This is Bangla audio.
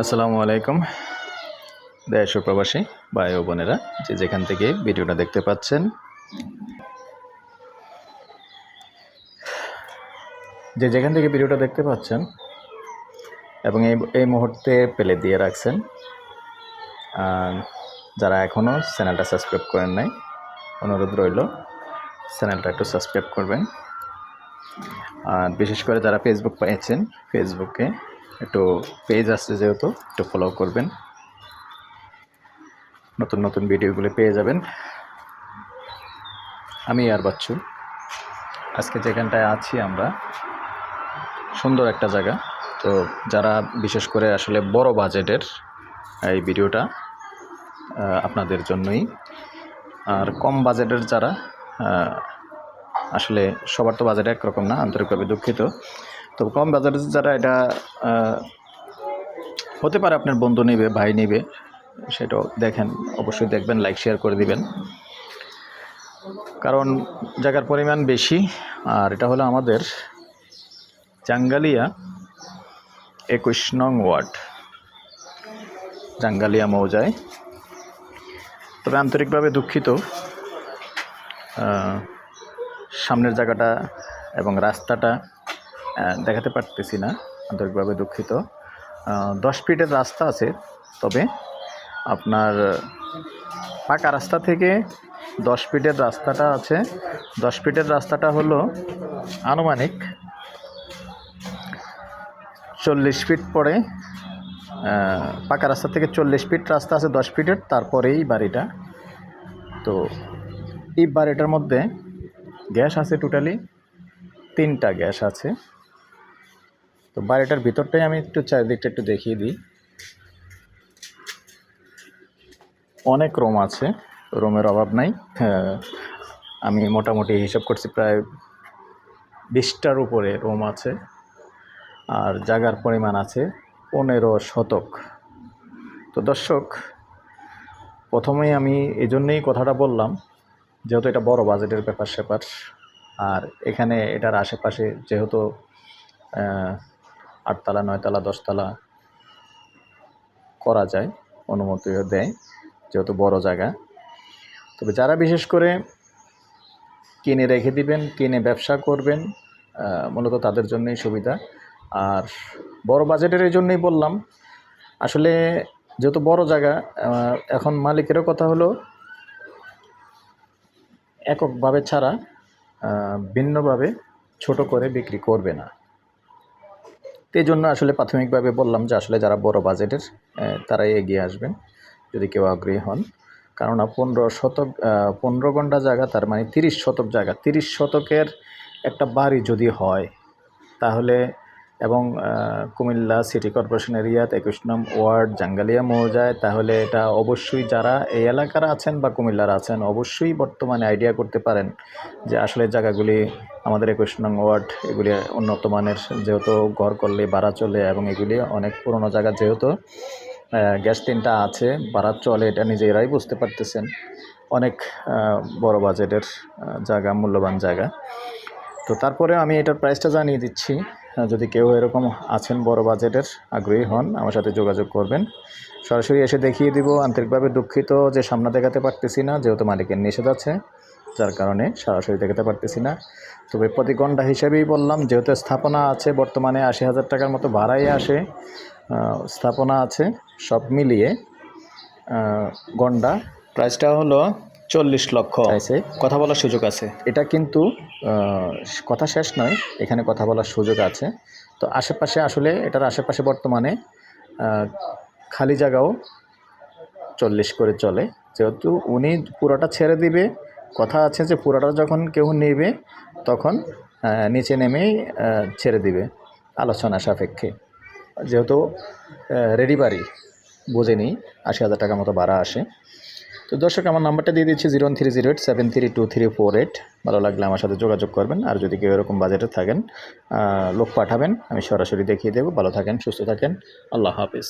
আসসালামু আলাইকুম। দেশ প্রবাসী ভাই ও বোনেরা, যে যেখান থেকে ভিডিওটা দেখতে পাচ্ছেন। যে যেখান থেকে ভিডিওটা দেখতে পাচ্ছেন এবং এই এই মুহূর্তে পেলে দিয়ে রাখছেন যারা এখনও চ্যানেলটা সাবস্ক্রাইব করেন নাই, অনুরোধ রইল চ্যানেলটা একটু সাবস্ক্রাইব করবেন। আর বিশেষ করে যারা ফেসবুক পেয়েছেন ফেসবুকে একটু পেজ আসছে যেহেতু, একটু ফলো করবেন। নতুন নতুন ভিডিওগুলো পেয়ে যাবেন। আমি আর বাচ্চু। আজকে যেখানটায় আছি আমরা, সুন্দর একটা জায়গা। তো যারা বিশেষ করে আসলে বড় বাজেটের এই ভিডিওটা আপনাদের জন্যই। আর কম বাজেটের যারা আসলে সবার তো বাজেট একরকম না, আন্তরিকভাবে দুঃখিত। তো কম বাজারে যারা এটা হতে পারে আপনার বন্ধু নেবে, ভাই নেবে, সেটাও দেখেন, অবশ্যই দেখবেন লাইক শেয়ার করে দিবেন। কারণ জায়গার পরিমাণ বেশি, আর এটা হলো আমাদের জাঙ্গালিয়া একুশ নং ওয়ার্ড, জাঙ্গালিয়া মৌজায়। তবে আন্তরিকভাবে দুঃখিত সামনের জায়গাটা এবং রাস্তাটা দেখাতে পারতেছি না, আন্তরিকভাবে দুঃখিত। দশ ফিটের রাস্তা আছে, তবে আপনার পাকা রাস্তা থেকে দশ ফিটের রাস্তাটা আছে। দশ ফিটের রাস্তাটা হলো আনুমানিক চল্লিশ ফিট পরে পাকা রাস্তা থেকে চল্লিশ ফিট রাস্তা আছে দশ ফিটের, তারপরেই বাড়িটা। তো এই বাড়িটার মধ্যে গ্যাস আছে টোটালি, তিনটা গ্যাস আছে। তো বাড়িটার ভিতরটাই আমি একটু চারিদিকটা একটু দেখিয়ে দিই। অনেক রুম আছে রুমের অভাব নাই। হ্যাঁ, আমি মোটামুটি হিসাব করছি প্রায় বিশটার উপরে রুম আছে আর জায়গার পরিমাণ আছে পনেরো শতক। তো দর্শক প্রথমেই আমি এই জন্যেই কথাটা বললাম যেহেতু এটা বড় বাজেটের ব্যাপার স্যাপার আর এখানে এটার আশেপাশে যেহেতু আটতলা, নয়তলা, দশতলা করা যায় অনুমতিও দেয়, যেহেতু বড় জায়গা। তবে যারা বিশেষ করে কিনে রেখে দিবেন, কিনে ব্যবসা করবেন মূলত তাদের জন্যই সুবিধা। আর বড় বাজেটের এই জন্যই বললাম, আসলে যেহেতু বড় জায়গা এখন মালিকেরও কথা হলো, এককভাবে ছাড়া ভিন্নভাবে ছোট করে বিক্রি করবে না। তো এই জন্য আসলে প্রাথমিকভাবে বললাম যে আসলে যারা বড় বাজেটের তারাই এগিয়ে আসবেন, যদি কেউ আগ্রহী হন। কারণ পনেরো শতক পনেরো ঘণ্টা জায়গা তার মানে তিরিশ শতক জায়গা, তিরিশ শতকের একটা বাড়ি যদি হয়, তাহলে এবং কুমিল্লা সিটি কর্পোরেশন এরিয়াত একুশ নম ওয়ার্ড জাঙ্গালিয়া মৌজায়, তাহলে এটা অবশ্যই যারা এই এলাকার আছেন বা কুমিল্লার আছেন, অবশ্যই বর্তমানে আইডিয়া করতে পারেন যে আসলে জায়গাগুলি আমাদের একুশ নং ওয়ার্ড, এগুলি উন্নত মানের যেহেতু ঘর করলে ভাড়া চলে এবং এগুলি অনেক পুরনো জায়গা যেহেতু গ্যাস তিনটা আছে ভাড়া চলে এটা নিজেরাই বুঝতে পারতেছেন। অনেক বড় বাজেটের জায়গা, মূল্যবান জায়গা। তো তারপরে আমি এটার প্রাইসটা জানিয়ে দিচ্ছি। যদি কেউ এরকম আছেন বড় বাজেটের, আগ্রহী হন, আমার সাথে যোগাযোগ করবেন। সরাসরি এসে দেখিয়ে দিব, আন্তরিকভাবে দুঃখিত যে সামনে দেখাতে পারতেছি না, যেহেতু মালিকের নিষেধ আছে, যার কারণে সরাসরি দেখাতে পারতেছি না। তবে প্রতি ঘণ্টা হিসেবেই বললাম, যেহেতু স্থাপনা আছে, বর্তমানে আশি হাজার টাকার মতো ভাড়াই আসে স্থাপনা আছে, সব মিলিয়ে গন্ডা প্রাইসটা হলো চল্লিশ লক্ষ। আছে কথা বলার সুযোগ আছে। এটা কিন্তু কথা শেষ নয় এখানে কথা বলার সুযোগ আছে। তো আশেপাশে আসলে এটার আশেপাশে বর্তমানে খালি জায়গাও চল্লিশ করে চলে। যেহেতু উনি পুরোটা ছেড়ে দিবে কথা আছে যে পুরোটা যখন কেউ নেবে তখন নিচে নেমেই ছেড়ে দিবে আলোচনা সাপেক্ষে। যেহেতু রেডি বাড়ি বোঝেনি আশি হাজার টাকার মতো ভাড়া আসে। তো দর্শক, আমার নাম্বারটা দিয়ে দিচ্ছি zero three zero eight seven three two three four eight. ভালো লাগলে আমার সাথে যোগাযোগ করবেন। আর যদি কেউ এরকম বাজেটে থাকেন লোক পাঠাবেন, আমি সরাসরি দেখিয়ে দেবো। ভালো থাকেন, সুস্থ থাকেন। আল্লাহ হাফিজ।